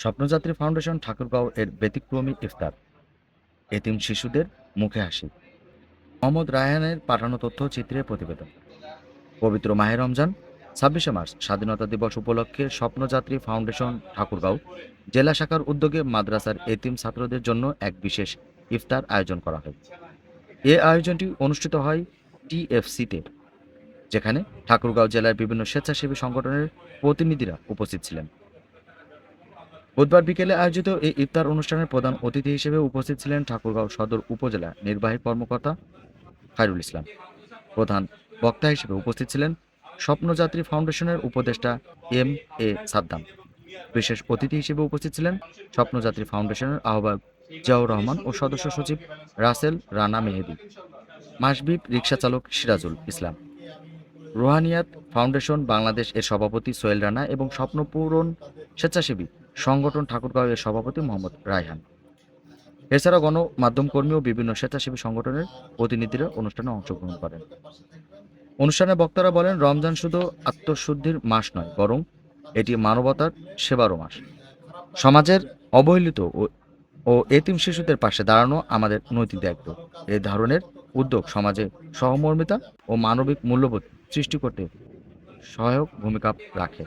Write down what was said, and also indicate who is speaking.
Speaker 1: স্বপ্নযাত্রী foundation Thakurgaon এর ব্যতিক্রমী ইফতার। এতিম শিশুদের মুখে হাসি। মোহাম্মদ রায়হানের পাঠানো তথ্য তথ্যচিত্রে প্রতিবেদন। পবিত্র মাহে রমজান, ছাব্বিশে মার্চ, স্বাধীনতা দিবস উপলক্ষে স্বপ্নযাত্রী ফাউন্ডেশন ঠাকুরগাঁও জেলা শাখার উদ্যোগে মাদ্রাসার এতিম ছাত্রদের জন্য এক বিশেষ ইফতার আয়োজন করা হয়। এ আয়োজনটি অনুষ্ঠিত হয় টিএফসিতে, যেখানে ঠাকুরগাঁও জেলার বিভিন্ন স্বেচ্ছাসেবী সংগঠনের প্রতিনিধিরা উপস্থিত ছিলেন। বুধবার বিকেলে আয়োজিত এই ইফতার অনুষ্ঠানের প্রধান অতিথি হিসেবে উপস্থিত ছিলেন ঠাকুরগাঁও সদর উপজেলা নির্বাহী কর্মকর্তা খায়রুল ইসলাম। প্রধান বক্তা হিসেবে উপস্থিত ছিলেন স্বপ্নযাত্রী ফাউন্ডেশনের উপদেষ্টা এম এ সাদ্দাম। বিশেষ অতিথি হিসেবে উপস্থিত ছিলেন স্বপ্নযাত্রী ফাউন্ডেশনের আহ্বায়ক জিয়াউর রহমান ও সদস্য সচিব রাসেল রানা মেহেদি। মাসবিব রিক্সা চালক সিরাজুল ইসলাম। রোহানিয়াত ফাউন্ডেশন বাংলাদেশ এর সভাপতি সোহেল রানা এবং স্বপ্নপূরণ স্বেচ্ছাসেবী সংগঠন ঠাকুরগাঁও এর সভাপতি মোহাম্মদ রায়হান। এছাড়া গণমাধ্যম কর্মী ও বিভিন্ন স্বেচ্ছাসেবী সংগঠনের প্রতিনিধিরা অনুষ্ঠানে অংশগ্রহণ করেন। অনুষ্ঠানে বক্তারা বলেন, রমজান শুধু আত্মশুদ্ধির মাস নয়, বরং এটি মানবতার সেবারও মাস। সমাজের অবহেলিত ও এতিম শিশুদের পাশে দাঁড়ানো আমাদের নৈতিক দায়িত্ব। এই ধরনের উদ্যোগ সমাজে সহমর্মিতা ও মানবিক মূল্যবোধ সৃষ্টি করতে সহায়ক ভূমিকা রাখে।